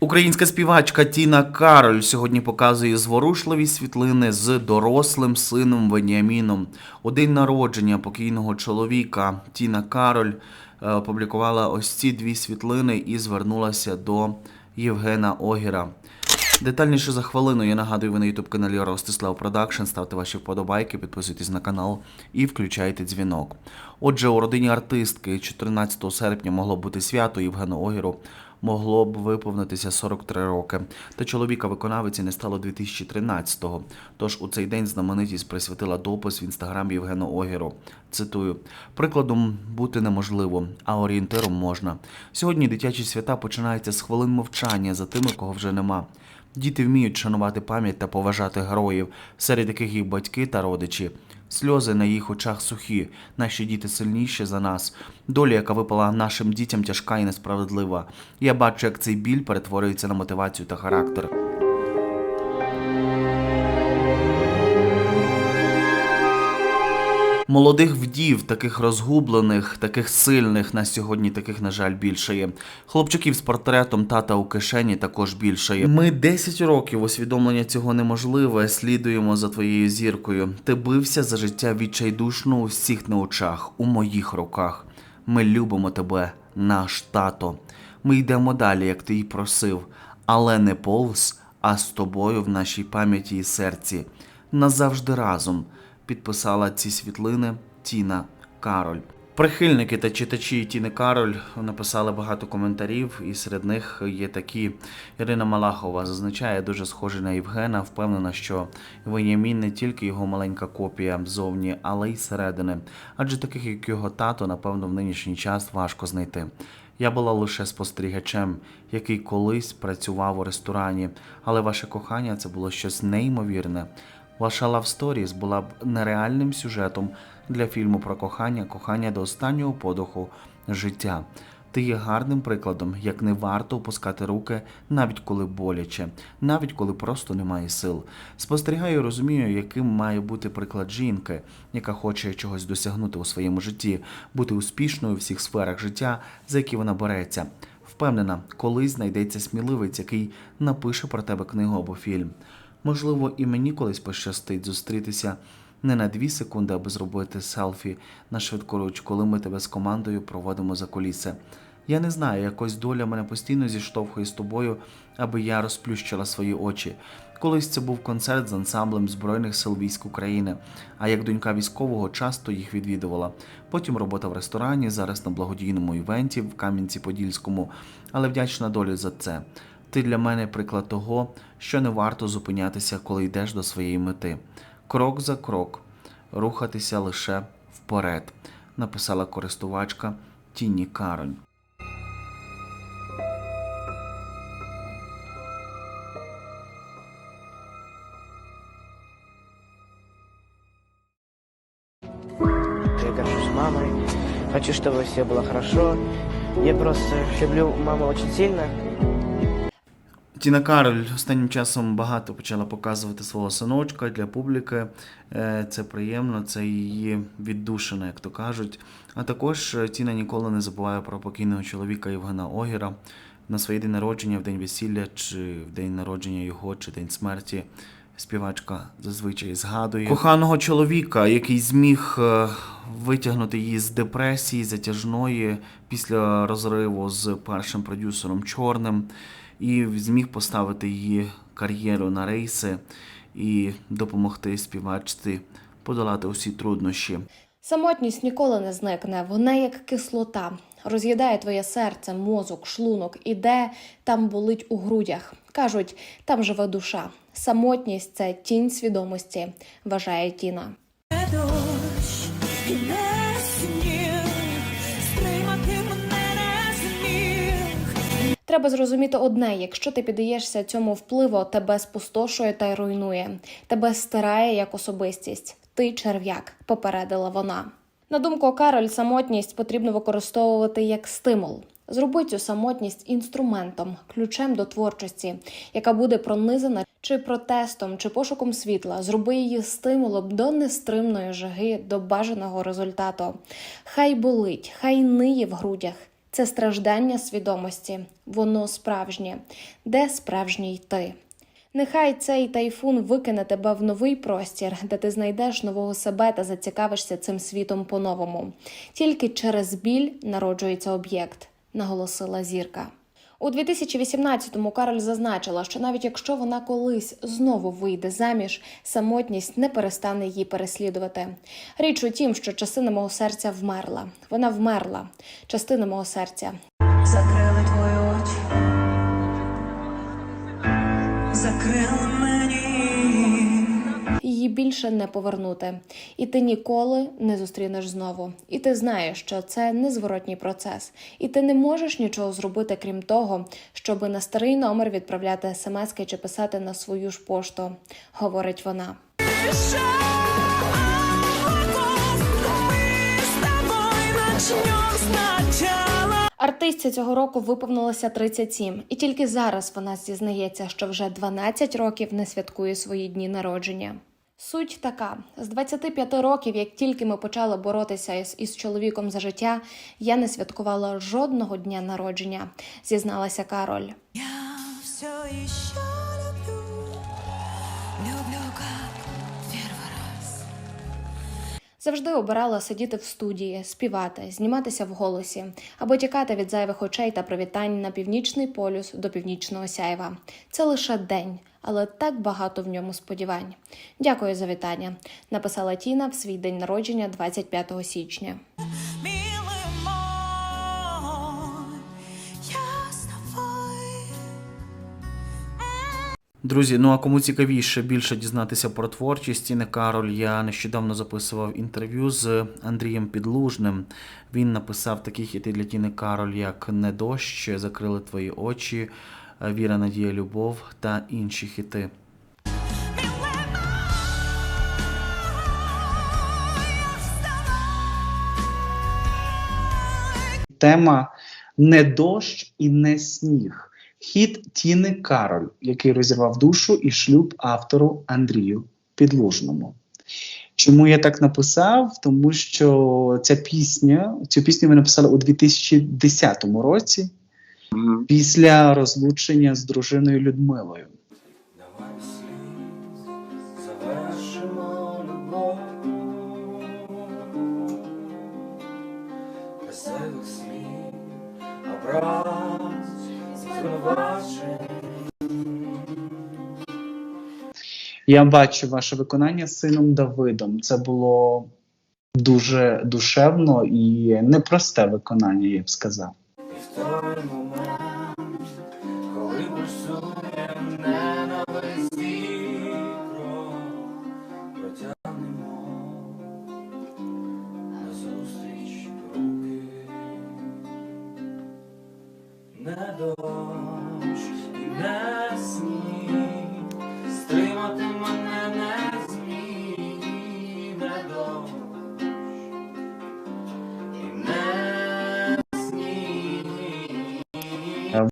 Українська співачка Тіна Кароль сьогодні показує зворушливі світлини з дорослим сином Веніаміном. У день народження покійного чоловіка Тіна Кароль е, опублікувала ось ці дві світлини і звернулася до Євгена Огіра. Детальніше за хвилину я нагадую, ви на youtube каналі Ростислав Продакшн. Ставте ваші вподобайки, підписуйтесь на канал і включайте дзвінок. Отже, у родині артистки 14 серпня могло бути свято Євгену Огіру. Могло б виповнитися 43 роки. Та чоловіка виконавиці не стало 2013-го. Тож у цей день знаменитість присвятила допис в інстаграм Євгена Огіру. Цитую: прикладом бути неможливо, а орієнтиром можна. Сьогодні дитячі свята починаються з хвилин мовчання за тими, кого вже нема. Діти вміють шанувати пам'ять та поважати героїв, серед яких їх батьки та родичі. Сльози на їх очах сухі, наші діти сильніші за нас. Доля, яка випала нашим дітям, тяжка і несправедлива. Я бачу, як цей біль перетворюється на мотивацію та характер. Молодих вдів, таких розгублених, таких сильних на сьогодні, таких, на жаль, більше є. Хлопчиків з портретом тата у кишені також більше є. Ми 10 років усвідомлення цього неможливе. Слідуємо за твоєю зіркою. Ти бився за життя відчайдушно у всіх на очах, у моїх руках. Ми любимо тебе, наш тато. Ми йдемо далі, як ти й просив, але не повз, а з тобою в нашій пам'яті і серці. Назавжди разом підписала ці світлини Тіна Кароль. Прихильники та читачі Тіни Кароль написали багато коментарів, і серед них є такі. Ірина Малахова зазначає дуже схожий на Євгена, впевнена, що Венямін не тільки його маленька копія зовні, але й зсередини. Адже таких, як його тато, напевно, в нинішній час важко знайти. Я була лише спостерігачем, який колись працював у ресторані, але ваше кохання це було щось неймовірне. Ваша Love Stories була б нереальним сюжетом для фільму про кохання, кохання до останнього подоху життя. Ти є гарним прикладом, як не варто опускати руки, навіть коли боляче, навіть коли просто немає сил. Спостерігаю розумію, яким має бути приклад жінки, яка хоче чогось досягнути у своєму житті, бути успішною у всіх сферах життя, за які вона береться. Впевнена, колись знайдеться сміливець, який напише про тебе книгу або фільм. Можливо, і мені колись пощастить зустрітися не на дві секунди, аби зробити селфі на швидкоруч, коли ми тебе з командою проводимо за куліси. Я не знаю, якось доля мене постійно зіштовхує з тобою, аби я розплющила свої очі. Колись це був концерт з ансамблем Збройних сил військ України, а як донька військового часто їх відвідувала. Потім робота в ресторані, зараз на благодійному івенті в Кам'янці-Подільському, але вдячна долі за це. Ти для мене приклад того, що не варто зупинятися, коли йдеш до своєї мети. Крок за крок, рухатися лише вперед, написала користувачка Тіні Кароль. Я горжусь мамой. Хочу, чтобы все было хорошо. Я просто люблю маму очень сильно. Тіна Кароль останнім часом багато почала показувати свого синочка для публіки. Е, Це приємно, це її віддушина, як то кажуть. А також е, Тіна ніколи не забуває про покійного чоловіка Євгена Огіра на своє день народження, в день весілля, чи в день народження його, чи день смерті. Співачка зазвичай згадує коханого чоловіка, який зміг е, витягнути її з депресії затяжної після розриву з першим продюсером Чорним, і зміг поставити її кар'єру на рейси і допомогти співачці подолати усі труднощі. Самотність ніколи не зникне. Вона як кислота. Роз'їдає твоє серце, мозок, шлунок, і де там болить у грудях. Кажуть, там живе душа. Самотність це тінь свідомості, вважає Тіна. Треба зрозуміти одне: якщо ти піддаєшся цьому впливу, тебе спустошує та руйнує, тебе стирає як особистість. Ти черв'як, попередила вона. На думку Кароль, самотність потрібно використовувати як стимул. Зроби цю самотність інструментом, ключем до творчості, яка буде пронизана чи протестом, чи пошуком світла. Зроби її стимулом до нестримної жаги, до бажаного результату. Хай болить, хай ниє в грудях. це страждання свідомості. Воно справжнє. Де справжній ти? Нехай цей тайфун викине тебе в новий простір, де ти знайдеш нового себе та зацікавишся цим світом по-новому. Тільки через біль народжується об'єкт, наголосила зірка. У 2018-му Кароль зазначила, що навіть якщо вона колись знову вийде заміж, самотність не перестане її переслідувати. Річ у тім, що частина мого серця вмерла. Вона вмерла. Частина мого серця. Закрили більше не повернути, і ти ніколи не зустрінеш знову. І ти знаєш, що це незворотній процес, і ти не можеш нічого зробити, крім того, щоби на старий номер відправляти смски чи писати на свою ж пошту, говорить вона. Артистці цього року виповнилося 37, і тільки зараз вона зізнається, що вже 12 років не святкує свої дні народження. Суть така: з 25 років, як тільки ми почали боротися із, із чоловіком за життя, я не святкувала жодного дня народження, зізналася Кароль. Я все еще люблю, люблю как первый раз. Завжди обирала сидіти в студії, співати, зніматися в голосі або тікати від зайвих очей та привітань на північний полюс до північного сяйва. Це лише день, але так багато в ньому сподівань. Дякую за вітання. Написала Тіна в свій день народження 25 січня. Друзі, ну а кому цікавіше більше дізнатися про творчість Тіни Кароль, я нещодавно записував інтерв'ю з Андрієм Підлужним. Він написав такі хіти для Тіни Кароль, як Не дощ, Закрили твої очі, Віра, Надія, Любов та інші хіти. тема не дощ і не сніг. Хіт Тіни Кароль, який розірвав душу і шлюб автору Андрію Підлужному. Чому я так написав? Тому що ця пісня, цю пісню ми написали у 2010 році, після розлучення з дружиною Людмилою. Я бачу ваше виконання з сином Давидом. Це було дуже душевно і непросте виконання, я б сказав. Той момент, коли пульсує ненависті кров, протягнемо назустріч руки. Не дощ і не